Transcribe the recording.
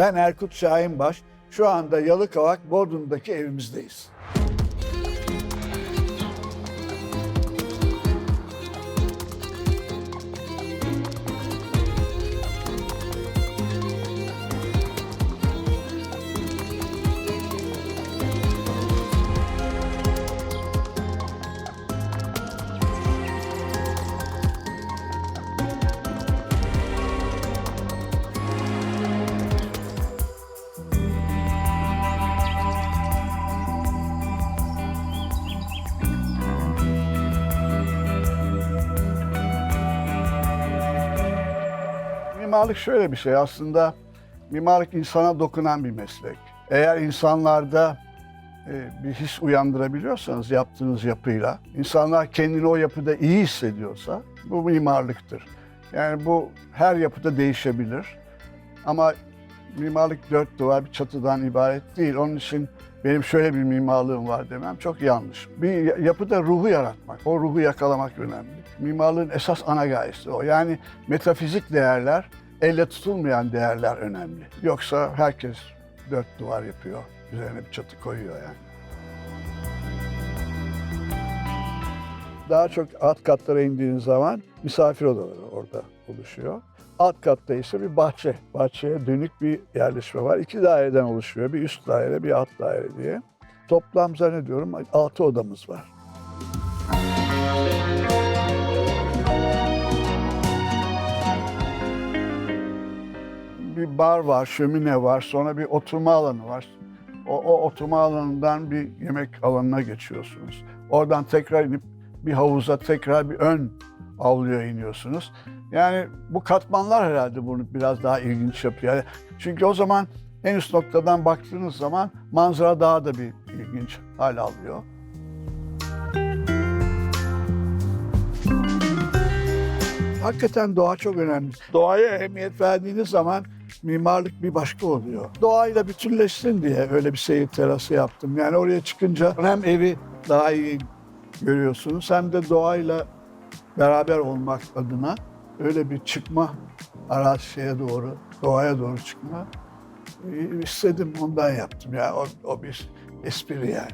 Ben Erkut Şahinbaş. Şu anda Yalıkavak Bodrum'daki evimizdeyiz. Mimarlık şöyle bir şey aslında mimarlık insana dokunan bir meslek. Eğer insanlarda e, bir his uyandırabiliyorsanız yaptığınız yapıyla, insanlar kendini o yapıda iyi hissediyorsa bu mimarlıktır. Yani bu her yapıda değişebilir. Ama mimarlık dört duvar bir çatıdan ibaret değil. Onun için benim şöyle bir mimarlığım var demem çok yanlış. Bir yapıda ruhu yaratmak, o ruhu yakalamak önemli. Mimarlığın esas ana gayesi o. Yani metafizik değerler, elle tutulmayan değerler önemli. Yoksa herkes dört duvar yapıyor, üzerine bir çatı koyuyor yani. Daha çok alt katlara indiğiniz zaman misafir odaları orada oluşuyor. Alt katta ise bir bahçe. Bahçeye dönük bir yerleşme var. İki daireden oluşuyor. Bir üst daire, bir alt daire diye. Toplam zannediyorum altı odamız var. Bar var, şömine var, sonra bir oturma alanı var. O, o oturma alanından bir yemek alanına geçiyorsunuz. Oradan tekrar inip bir havuza tekrar bir ön avluya iniyorsunuz. Yani bu katmanlar herhalde bunu biraz daha ilginç yapıyor. Yani çünkü o zaman en üst noktadan baktığınız zaman manzara daha da bir ilginç hal alıyor. Hakikaten doğa çok önemli. Doğaya ehemmiyet verdiğiniz zaman mimarlık bir başka oluyor. Doğayla bütünleşsin diye öyle bir seyir terası yaptım. Yani oraya çıkınca hem evi daha iyi görüyorsunuz hem de doğayla beraber olmak adına öyle bir çıkma arazi şeye doğru, doğaya doğru çıkma e, istedim ondan yaptım. Yani o, o bir espri yani.